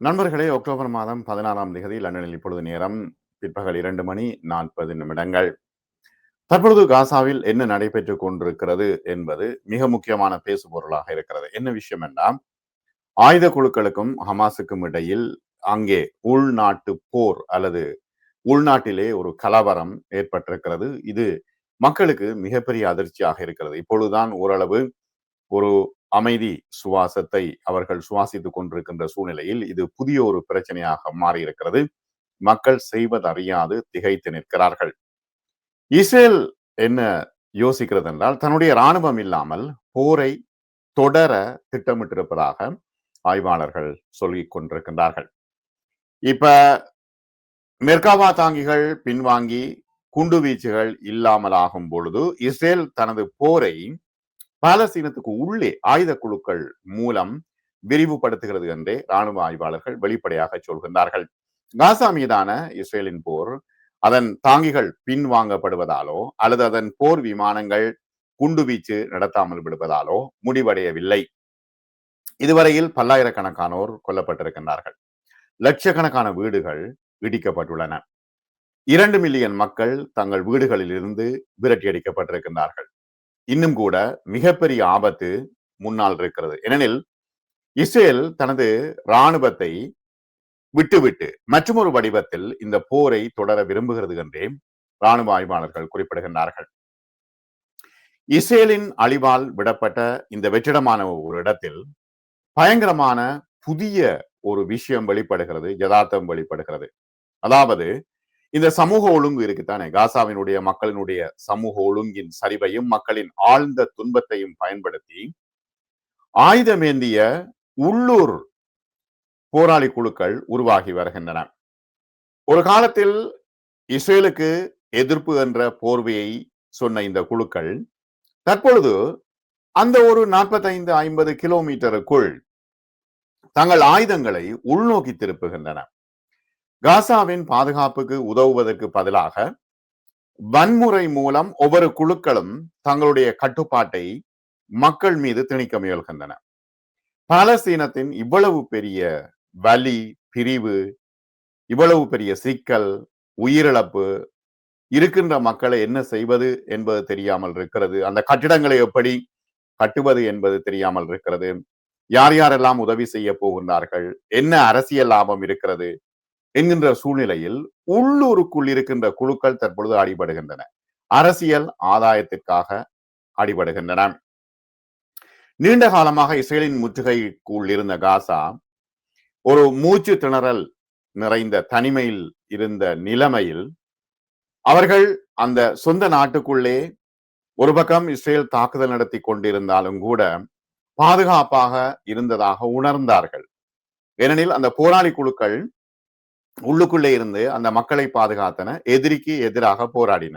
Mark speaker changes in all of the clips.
Speaker 1: நண்பர்களே அக்டோபர் மாதம் பதினாறாம் தேதி லண்டனில் இப்பொழுது நேரம் பிற்பகல் இரண்டு மணி நாற்பது நிமிடங்கள். தற்பொழுது காசாவில் என்ன நடைபெற்றுக் கொண்டிருக்கிறது என்பது மிக முக்கியமான பேசு பொருளாக இருக்கிறது. என்ன விஷயம் என்றால் ஆயுத குழுக்களுக்கும் ஹமாஸுக்கும் இடையில் அங்கே உள்நாட்டு போர் அல்லது உள்நாட்டிலே ஒரு கலவரம் ஏற்பட்டிருக்கிறது. இது மக்களுக்கு மிகப்பெரிய அதிர்ச்சியாக இருக்கிறது. இப்பொழுதுதான் ஓரளவு ஒரு அமைதி சுவாசத்தை அவர்கள் சுவாசித்துக் கொண்டிருக்கின்ற சூழ்நிலையில் இது புதிய ஒரு பிரச்சனையாக மாறியிருக்கிறது. மக்கள் செய்வதறியாது திகைத்து நிற்கிறார்கள். இஸ்ரேல் என்ன யோசிக்கிறது என்றால் தன்னுடைய இராணுவம் இல்லாமல் போரை தொடர திட்டமிட்டிருப்பதாக ஆய்வாளர்கள் சொல்லிக் கொண்டிருக்கின்றார்கள். இப்ப மெர்காவா தாங்கிகள் பின்வாங்கி குண்டு வீச்சுகள் இல்லாமல் ஆகும் பொழுது இஸ்ரேல் தனது போரை பாலஸ்தீனத்துக்கு உள்ளே ஆயுத குழுக்கள் மூலம் விரிவுபடுத்துகிறது என்றே ராணுவ ஆய்வாளர்கள் வெளிப்படையாக சொல்கின்றார்கள். காசா மீதான இஸ்ரேலின் போர் அதன் தாங்கிகள் பின்வாங்கப்படுவதாலோ அல்லது அதன் போர் விமானங்கள் குண்டுவீச்சு நடத்தாமல் விடுவதாலோ முடிவடையவில்லை. இதுவரையில் பல்லாயிரக்கணக்கானோர் கொல்லப்பட்டிருக்கின்றார்கள். லட்சக்கணக்கான வீடுகள் இடிக்கப்பட்டுள்ளன. இரண்டு மில்லியன் மக்கள் தங்கள் வீடுகளில் இருந்து விரட்டியடிக்கப்பட்டிருக்கின்றார்கள். இன்னும் கூட மிகப்பெரிய ஆபத்து முன்னால் இருக்கிறது. ஏனெனில் இஸ்ரேல் தனது இராணுவத்தை விட்டுவிட்டு மற்றொரு வடிவத்தில் இந்த போரை தொடர விரும்புகிறது என்றே இராணுவ ஆய்வாளர்கள் குறிப்பிடுகின்றார்கள். இஸ்ரேலின் அழிவால் விடப்பட்ட இந்த வெற்றிடமான ஒரு இடத்தில் பயங்கரமான புதிய ஒரு விஷயம் வெளிப்படுகிறது யதார்த்தம் வெளிப்படுகிறது. அதாவது இந்த சமூக ஒழுங்கு இருக்குத்தானே காசாவினுடைய மக்களினுடைய சமூக ஒழுங்கின் சரிவையும் மக்களின் ஆழ்ந்த துன்பத்தையும் பயன்படுத்தி ஆயுதமேந்திய உள்ளூர் போராளி குழுக்கள் உருவாகி வருகின்றன. ஒரு காலத்தில் இஸ்ரேலுக்கு எதிர்ப்பு என்ற போர்வையை சொன்ன இந்த குழுக்கள் தற்பொழுது அந்த ஒரு நாற்பத்தைந்து ஐம்பது கிலோமீட்டருக்குள் தங்கள் ஆயுதங்களை உள்நோக்கி திருப்புகின்றன. காசாவின் பாதுகாப்புக்கு உதவுவதற்கு பதிலாக வன்முறை மூலம் ஒவ்வொரு குழுக்களும் தங்களுடைய கட்டுப்பாட்டை மக்கள் மீது திணிக்க முயல்கின்றன. பாலஸ்தீனத்தின் இவ்வளவு பெரிய வலி பிரிவு இவ்வளவு பெரிய சிக்கல் உயிரிழப்பு இருக்கின்ற மக்களை என்ன செய்வது என்பது தெரியாமல் இருக்கிறது. அந்த கட்டிடங்களை எப்படி கட்டுவது என்பது தெரியாமல் இருக்கிறது. யார் யாரெல்லாம் உதவி செய்ய போகின்றார்கள்? என்ன அரசியல் லாபம் இருக்கிறது? என்கின்ற சூழ்நிலையில் உள்ளூருக்குள் இருக்கின்ற குழுக்கள் தற்பொழுது அடிபடுகின்றன. அரசியல் ஆதாயத்திற்காக அடிபடுகின்றன. நீண்ட காலமாக இஸ்ரேலின் முற்றுகைக்குள் இருந்த காசா ஒரு மூச்சு திணறல் நிறைந்த தனிமையில் இருந்த நிலைமையில் அவர்கள் அந்த சொந்த நாட்டுக்குள்ளே ஒரு பக்கம் இஸ்ரேல் தாக்குதல் நடத்தி கொண்டிருந்தாலும் கூட பாதுகாப்பாக இருந்ததாக உணர்ந்தார்கள். ஏனெனில் அந்த போராளி குழுக்கள் உள்ளுக்குள்ளே இருந்து அந்த மக்களை பாதுகாத்தன எதிரிக்கு எதிராக போராடின.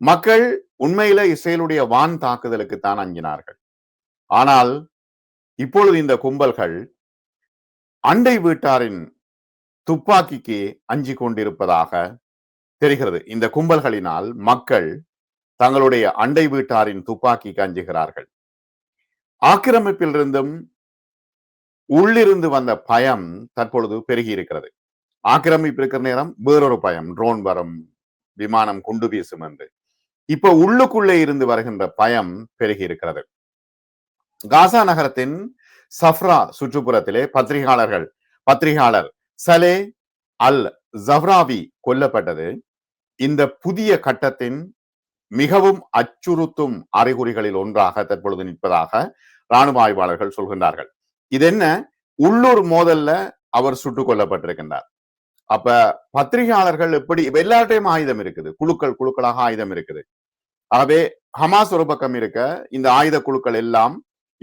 Speaker 1: மக்கள் உண்மையில இஸ்ரேலுடைய வான் தாக்குதலுக்கு தான் அஞ்சினார்கள். ஆனால் இப்பொழுது இந்த கும்பல்கள் அண்டை வீட்டாரின் துப்பாக்கிக்கு அஞ்சி கொண்டிருப்பதாக தெரிகிறது. இந்த கும்பல்களினால் மக்கள் தங்களுடைய அண்டை வீட்டாரின் துப்பாக்கிக்கு அஞ்சுகிறார்கள். ஆக்கிரமிப்பிலிருந்தும் உள்ளிருந்து வந்த பயம் தற்பொழுது பெருகி இருக்கிறது. ஆக்கிரமிப்பு இருக்கிற நேரம் வேறொரு பயம். ட்ரோன் வரும் விமானம் குண்டு வீசும் என்று. இப்ப உள்ளுக்குள்ளே இருந்து வருகின்ற பயம் பெருகி இருக்கிறது. காசா நகரத்தின் சஃப்ரா சுற்றுப்புறத்திலே பத்திரிகையாளர்கள் பத்திரிகையாளர் சலே அல் ஜஃப்ராவி கொல்லப்பட்டது. இந்த புதிய கட்டத்தின் மிகவும் அச்சுறுத்தும் அறிகுறிகளில் ஒன்றாக தற்பொழுது நிற்பதாக ராணுவ ஆய்வாளர்கள் சொல்கின்றார்கள். இது என்ன உள்ளூர் மோதல்ல அவர் சுட்டுக் கொல்லப்பட்டிருக்கின்றார். அப்ப பத்திரிகையாளர்கள் எப்படி எல்லார்ட்டையும் ஆயுதம் இருக்குது. குழுக்கள் குழுக்களாக ஆயுதம் இருக்குது. ஆகவே ஹமாஸ் ஒரு பக்கம் இருக்க இந்த ஆயுத குழுக்கள் எல்லாம்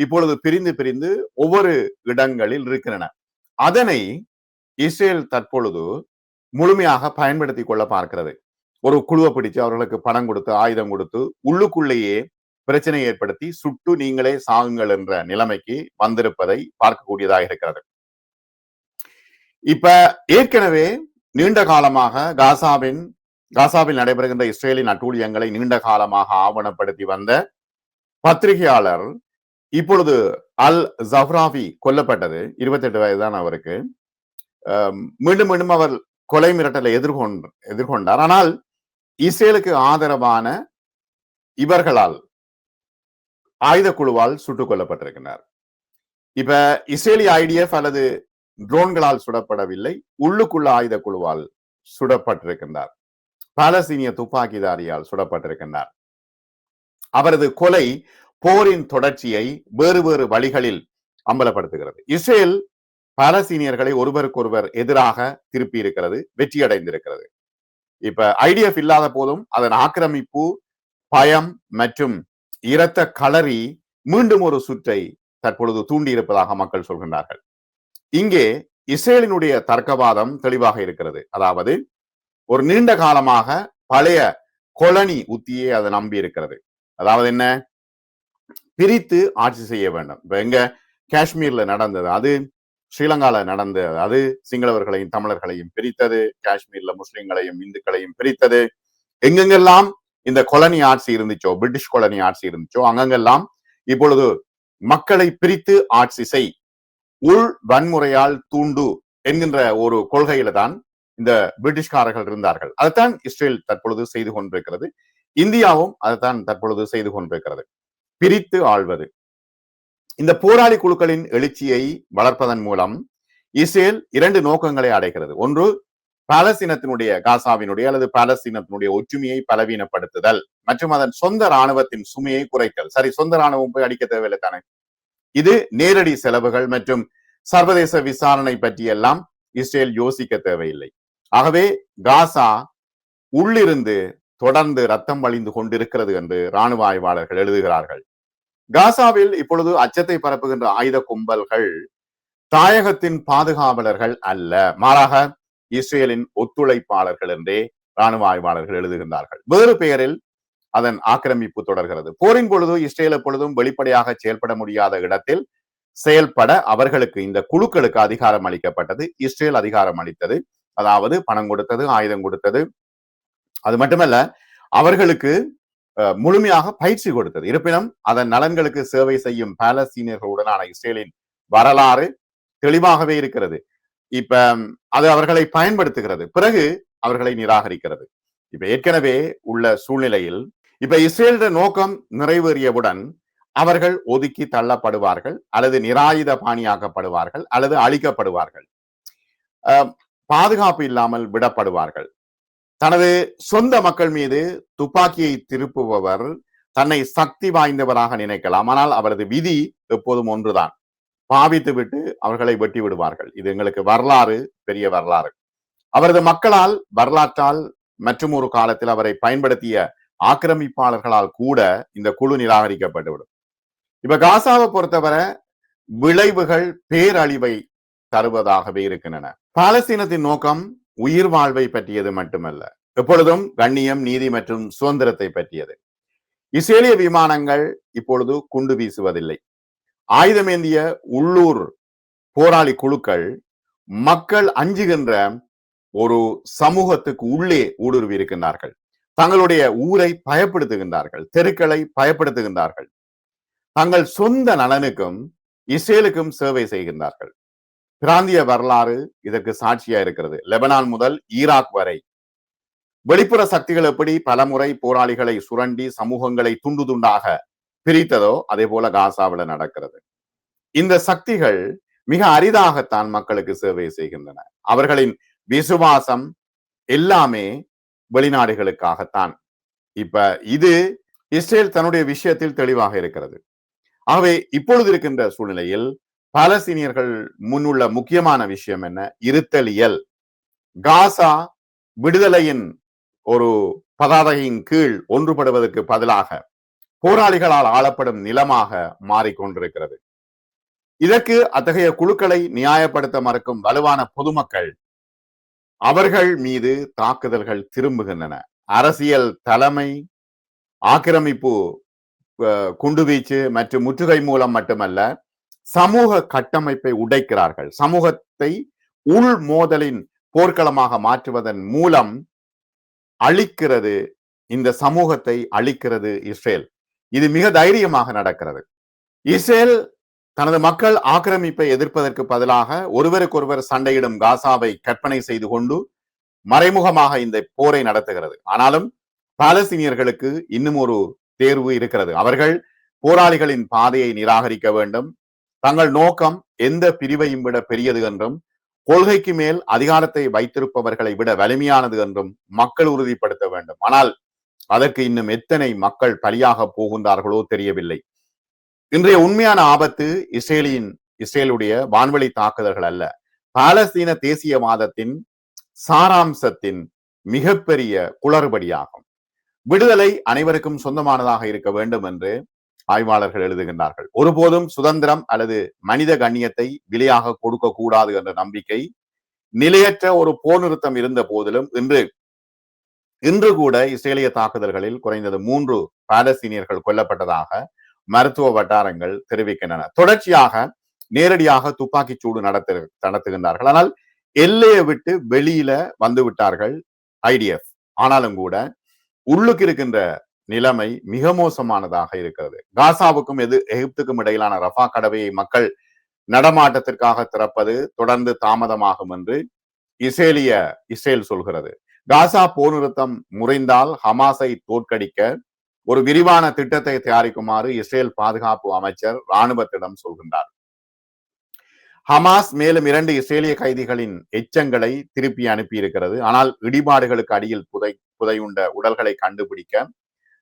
Speaker 1: இப்பொழுது பிரிந்து பிரிந்து ஒவ்வொரு இடங்களில் இருக்கின்றன. அதனை இஸ்ரேல் தற்பொழுது முழுமையாக பயன்படுத்தி கொள்ள பார்க்கிறது. ஒரு குழுவை பிடிச்சு அவர்களுக்கு பணம் கொடுத்து ஆயுதம் கொடுத்து உள்ளுக்குள்ளேயே பிரச்சனை ஏற்படுத்தி சுட்டு நீங்களே சாகுங்கள் என்ற நிலைமைக்கு வந்திருப்பதை பார்க்கக்கூடியதாக இருக்கிறது. இப்ப ஏற்கனவே நீண்ட காலமாக காசாவின் காசாவில் நடைபெறுகின்ற இஸ்ரேலின் அட்டூழியங்களை நீண்ட காலமாக ஆவணப்படுத்தி வந்த பத்திரிகையாளர் இப்பொழுது அல் ஜஃப்ராவி கொல்லப்பட்டது. இருபத்தி எட்டு வயதுதான் அவருக்கு. மீண்டும் மீண்டும் அவர் கொலை மிரட்டலை எதிர்கொண் எதிர்கொண்டார். ஆனால் இஸ்ரேலுக்கு ஆதரவான இவர்களால் ஆயுத குழுவால் சுட்டுக் கொல்லப்பட்டிருக்கிறார் இப்ப இஸ்ரேலி ஐடிஎஃப் அல்லது ட்ரோன்களால் சுடப்படவில்லை. உள்ளுக்குள்ள ஆயுத குழுவால் சுடப்பட்டிருக்கின்றார். பாலஸ்தீனிய துப்பாக்கிதாரியால் சுடப்பட்டிருக்கின்றார். அவரது கொலை போரின் தொடர்ச்சியை வேறு வேறு வழிகளில் அம்பலப்படுத்துகிறது. இஸ்ரேல் பாலஸ்தீனியர்களை ஒருவருக்கொருவர் எதிராக திருப்பி இருக்கிறது வெற்றி அடைந்திருக்கிறது இப்ப ஐடிஎஃப் இல்லாத போதும் அதன் ஆக்கிரமிப்பு பயம் மற்றும் இரத்த களறி மீண்டும் ஒரு சுற்றை தற்பொழுது தூண்டியிருப்பதாக மக்கள் சொல்கின்றார்கள். இங்கே இஸ்ரேலினுடைய தர்க்கவாதம் தெளிவாக இருக்கிறது. அதாவது ஒரு நீண்ட காலமாக பழைய கொலனி உத்தியை அதை நம்பி இருக்கிறது. அதாவது என்ன? பிரித்து ஆட்சி செய்ய வேண்டும். இப்ப எங்க காஷ்மீர்ல நடந்தது அது ஸ்ரீலங்கால நடந்தது அது சிங்களவர்களையும் தமிழர்களையும் பிரித்தது காஷ்மீர்ல முஸ்லிம்களையும் இந்துக்களையும் பிரித்தது. எங்கெங்கெல்லாம் இந்த கொலனி ஆட்சி இருந்துச்சோ பிரிட்டிஷ் கொலனி ஆட்சி இருந்துச்சோ அங்கங்கெல்லாம் இப்பொழுது மக்களை பிரித்து ஆட்சி செய் உள் வன்முறையால் தூண்டு என்கின்ற ஒரு கொள்கையில தான் இந்த பிரிட்டிஷ்காரர்கள் இருந்தார்கள். அதைத்தான் இஸ்ரேல் தற்பொழுது செய்து கொண்டிருக்கிறது. இந்தியாவும் அதைத்தான் தற்பொழுது செய்து கொண்டிருக்கிறது. பிரித்து ஆள்வது. இந்த போராளி குழுக்களின் எழுச்சியை வளர்ப்பதன் மூலம் இஸ்ரேல் இரண்டு நோக்கங்களை அடைகிறது. ஒன்று பாலஸ்தீனத்தினுடைய காசாவினுடைய அல்லது பாலஸ்தீனத்தினுடைய ஒற்றுமையை பலவீனப்படுத்துதல் மற்றும் அதன் சொந்த ராணுவத்தின் சுமையை குறைத்தல். சரி சொந்த ராணுவம் போய் அடிக்க தேவையில்லை தானே? இது நேரடி செலவுகள் மற்றும் சர்வதேச விசாரணை பற்றியெல்லாம் இஸ்ரேல் யோசிக்க தேவையில்லை. ஆகவே காசா உள்ளிருந்து தொடர்ந்து ரத்தம் வழிந்து கொண்டிருக்கிறது என்று ராணுவ ஆய்வாளர்கள் எழுதுகிறார்கள். காசாவில் இப்பொழுது அச்சத்தை பரப்புகின்ற ஆயுத கும்பல்கள் தாயகத்தின் பாதுகாவலர்கள் அல்ல. மாறாக இஸ்ரேலின் ஒத்துழைப்பாளர்கள் என்றே ராணுவ ஆய்வாளர்கள் எழுதுகின்றார்கள். வேறு பெயரில் அதன் ஆக்கிரமிப்பு தொடர்கிறது. போரின் பொழுது இஸ்ரேல் எப்பொழுதும் வெளிப்படையாக செயல்பட முடியாத இடத்தில் செயல்பட அவர்களுக்கு இந்த குழுக்களுக்கு அதிகாரம் அளிக்கப்பட்டது. இஸ்ரேல் அதிகாரம் அளித்தது. அதாவது பணம் கொடுத்தது ஆயுதம் கொடுத்தது. அது மட்டுமல்ல அவர்களுக்கு அஹ், முழுமையாக பயிற்சி கொடுத்தது. இருப்பினும் அதன் நலன்களுக்கு சேவை செய்யும் பாலஸ்தீனியர்களுடனான இஸ்ரேலின் வரலாறு தெளிவாகவே இருக்கிறது. இப்ப அது அவர்களை பயன்படுத்துகிறது. பிறகு அவர்களை நிராகரிக்கிறது. இப்ப ஏற்கனவே உள்ள சூழ்நிலையில் இப்ப இஸ்ரேலிட நோக்கம் நிறைவேறியவுடன் அவர்கள் ஒதுக்கி தள்ளப்படுவார்கள் அல்லது நிராயுத பாணியாக்கப்படுவார்கள் அல்லது அழிக்கப்படுவார்கள். பாதுகாப்பு இல்லாமல் விடப்படுவார்கள். தனது சொந்த மக்கள் மீது துப்பாக்கியை திருப்புபவர் தன்னை சக்தி வாய்ந்தவராக நினைக்கலாம். ஆனால் அவரது விதி எப்போதும் ஒன்றுதான். பாவித்து விட்டு அவர்களை வெட்டி விடுவார்கள். இது எங்களுக்கு வரலாறு பெரிய வரலாறு. அவரது மக்களால் வரலாற்றால் மற்றும் ஒரு காலத்தில் அவரை பயன்படுத்திய ஆக்கிரமிப்பாளர்களால் கூட இந்த குழு நிராகரிக்கப்பட்டுவிடும். இப்ப காசாவை பொறுத்தவரை விளைவுகள் பேரழிவை தருவதாகவே இருக்கின்றன. பாலஸ்தீனத்தின் நோக்கம் உயிர் வாழ்வை பற்றியது மட்டுமல்ல எப்பொழுதும் கண்ணியம் நீதி மற்றும் சுதந்திரத்தை பற்றியது. இஸ்ரேலிய விமானங்கள் இப்பொழுது குண்டு வீசுவதில்லை. ஆயுதமேந்திய உள்ளூர் போராளி குழுக்கள் மக்கள் அஞ்சுகின்ற ஒரு சமூகத்துக்கு உள்ளே ஊடுருவி இருக்கின்றார்கள் தங்களுடைய ஊரை பயப்படுத்துகின்றார்கள் தெருக்களை பயப்படுத்துகின்றார்கள். தங்கள் சொந்த நலனுக்கும் இஸ்ரேலுக்கும் சேவை செய்கின்றார்கள். பிராந்திய வரலாறு இதற்கு சாட்சியா இருக்கிறது. லெபனான் முதல் ஈராக் வரை. வெளிப்புற சக்திகள் எப்படி பலமுறை போராளிகளை சுரண்டி சமூகங்களை துண்டு துண்டாக பிரித்ததோ அதே போல காசாவில நடக்கிறது. இந்த சக்திகள் மிக அரிதாகத்தான் மக்களுக்கு சேவை செய்கின்றன. அவர்களின் விசுவாசம் எல்லாமே வெளிநாடுகளுக்காகத்தான். இப்ப இது இஸ்ரேல் தன்னுடைய விஷயத்தில் தெளிவாக இருக்கிறது. ஆகவே இப்பொழுது இருக்கின்ற சூழ்நிலையில் பாலஸ்தீனியர்கள் முன்னுள்ள முக்கியமான விஷயம் என்ன? இருத்தலியல். காசா விடுதலையின் ஒரு பதாதையின் கீழ் ஒன்றுபடுவதற்கு பதிலாக போராளிகளால் ஆளப்படும் நிலமாக மாறிக்கொண்டிருக்கிறது. இதற்கு அத்தகைய குழுக்களை நியாயப்படுத்த மறுக்கும் வலுவான பொதுமக்கள் அவர்கள் மீது தாக்குதல்கள் திரும்புகின்றன. அரசியல் தலைமை ஆக்கிரமிப்பு குண்டுவீச்சு மற்றும் முற்றுகை மூலம் மட்டுமல்ல சமூக கட்டமைப்பை உடைக்கிறார்கள். சமூகத்தை உள் மோதலின் போர்க்களமாக மாற்றுவதன் மூலம் அழிக்கிறது இந்த சமூகத்தை அழிக்கிறது இஸ்ரேல். இது மிக தைரியமாக நடக்கிறது. இஸ்ரேல் தனது மக்கள் ஆக்கிரமிப்பை எதிர்ப்பதற்கு பதிலாக ஒருவருக்கொருவர் சண்டையிடும் காசாவை கற்பனை செய்து கொண்டு மறைமுகமாக இந்த போரை நடத்துகிறது. ஆனாலும் பாலஸ்தீனியர்களுக்கு இன்னும் ஒரு தேர்வு இருக்கிறது. அவர்கள் போராளிகளின் பாதையை நிராகரிக்க வேண்டும். தங்கள் நோக்கம் எந்த பிரிவையும் விட பெரியது என்றும் கொள்கைக்கு மேல் அதிகாரத்தை வைத்திருப்பவர்களை விட வலிமையானது என்றும் மக்கள் உறுதிப்படுத்த வேண்டும். ஆனால் அதற்கு இன்னும் எத்தனை மக்கள் பலியாக போகின்றார்களோ தெரியவில்லை. இன்றைய உண்மையான ஆபத்து இஸ்ரேலியின் இஸ்ரேலுடைய வான்வெளி தாக்குதல்கள் அல்ல. பாலஸ்தீன தேசியவாதத்தின் சாராம்சத்தின் மிகப்பெரிய குளறுபடியாகும். விடுதலை அனைவருக்கும் சொந்தமானதாக இருக்க வேண்டும் என்று ஆய்வாளர்கள் எழுதுகின்றார்கள். ஒருபோதும் சுதந்திரம் அல்லது மனித கண்ணியத்தை விலையாக கொடுக்க கூடாது என்ற நம்பிக்கை நிலையற்ற ஒரு போர் நிறுத்தம் இருந்த போதிலும் இன்று இன்று கூட இஸ்ரேலிய தாக்குதல்களில் குறைந்தது மூன்று பாலஸ்தீனியர்கள் கொல்லப்பட்டதாக மருத்துவ வட்டாரங்கள் தெரிவிக்கின்றன. தொடர்ச்சியாக நேரடியாக துப்பாக்கி சூடு நடத்து நடத்துகின்றார்கள். ஆனால் எல்லையை விட்டு வெளியில வந்து விட்டார்கள் ஐடிஎஃப் ஆனாலும் கூட உள்ளுக்கு இருக்கின்ற நிலைமை மிக மோசமானதாக இருக்கிறது. காசாவுக்கும் எது எகிப்துக்கும் இடையிலான ரஃபா கடவையை மக்கள் நடமாட்டத்திற்காக திறப்பது தொடர்ந்து தாமதமாகும் என்று இஸ்ரேலிய இஸ்ரேல் சொல்கிறது. காசா போர் நிறுத்தம் முறைந்தால் ஹமாஸை தோற்கடிக்க ஒரு விரிவான திட்டத்தை தயாரிக்குமாறு இஸ்ரேல் பாதுகாப்பு அமைச்சர் ராணுவத்திடம் சொல்கின்றார். ஹமாஸ் மேலும் இரண்டு இஸ்ரேலிய கைதிகளின் எச்சங்களை திருப்பி அனுப்பியிருக்கிறது. ஆனால் இடிபாடுகளுக்கு அடியில் புதை புதையுண்ட உடல்களை கண்டுபிடிக்க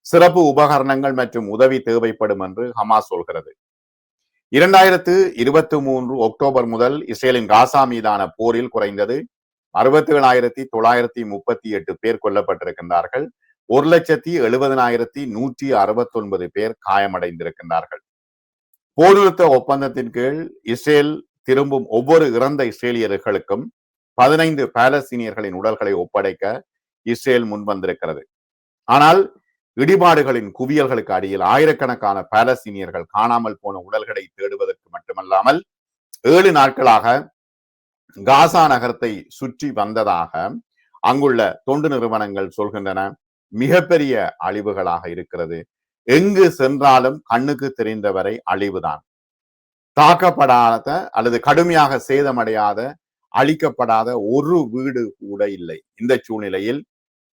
Speaker 1: சிறப்பு உபகரணங்கள் மற்றும் உதவி தேவைப்படும் என்று ஹமாஸ் சொல்கிறது. இரண்டாயிரத்து இருபத்தி மூன்று அக்டோபர் முதல் இஸ்ரேலின் காசா மீதான போரில் குறைந்தது அறுபத்தி ஏழாயிரத்தி தொள்ளாயிரத்தி முப்பத்தி எட்டு பேர் கொல்லப்பட்டிருக்கின்றார்கள். ஒரு லட்சத்தி எழுபதனாயிரத்தி நூற்றி அறுபத்தி ஒன்பது பேர் காயமடைந்திருக்கின்றார்கள். போர்நிறுத்த ஒப்பந்தத்தின் கீழ் இஸ்ரேல் திரும்பும் ஒவ்வொரு இறந்த இஸ்ரேலியர்களுக்கும் பதினைந்து பாலஸ்தீனியர்களின் உடல்களை ஒப்படைக்க இஸ்ரேல் முன்வந்திருக்கிறது. ஆனால் இடிபாடுகளின் குவியல்களுக்கு அடியில் ஆயிரக்கணக்கான பாலஸ்தீனியர்கள் காணாமல் போன உடல்களை தேடுவதற்கு மட்டுமல்லாமல் ஏழு நாட்களாக காசா நகரத்தை சுற்றி வந்ததாக அங்குள்ள தொண்டு நிறுவனங்கள் சொல்கின்றன. மிகப்பெரிய அழிவுகளாக இருக்கிறது. எங்கு சென்றாலும் கண்ணுக்கு தெரிந்தவரை அழிவுதான். தாக்கப்படாத அல்லது கடுமையாக சேதமடையாத அழிக்கப்படாத ஒரு வீடு கூட இல்லை. இந்த சூழ்நிலையில்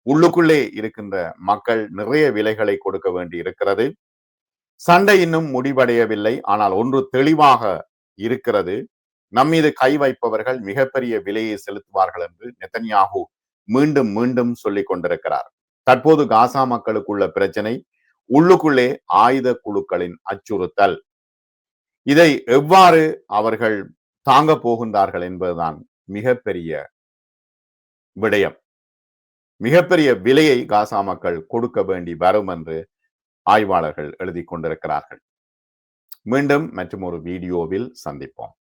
Speaker 1: உள்ளுக்குள்ளே இருக்கின்ற மக்கள் நிறைய விலைகளை கொடுக்க வேண்டி இருக்கிறது. சண்டை இன்னும் முடிவடையவில்லை. ஆனால் ஒன்று தெளிவாக இருக்கிறது. நம்மீது கை வைப்பவர்கள் மிகப்பெரிய விலையை செலுத்துவார்கள் என்று நெத்தன்யாகு மீண்டும் மீண்டும் சொல்லிக் கொண்டிருக்கிறார். தற்போது காசா மக்களுக்குள்ள பிரச்சனை உள்ளுக்குள்ளே ஆயுத குழுக்களின் அச்சுறுத்தல். இதை எவ்வாறு அவர்கள் தாங்க போகின்றார்கள் என்பதுதான் மிகப்பெரிய விடயம். மிகப்பெரிய விலையை காசா மக்கள் கொடுக்க வேண்டி வரும் என்று ஆய்வாளர்கள் எழுதி கொண்டிருக்கிறார்கள். மீண்டும் மற்றும் ஒரு வீடியோவில் சந்திப்போம்.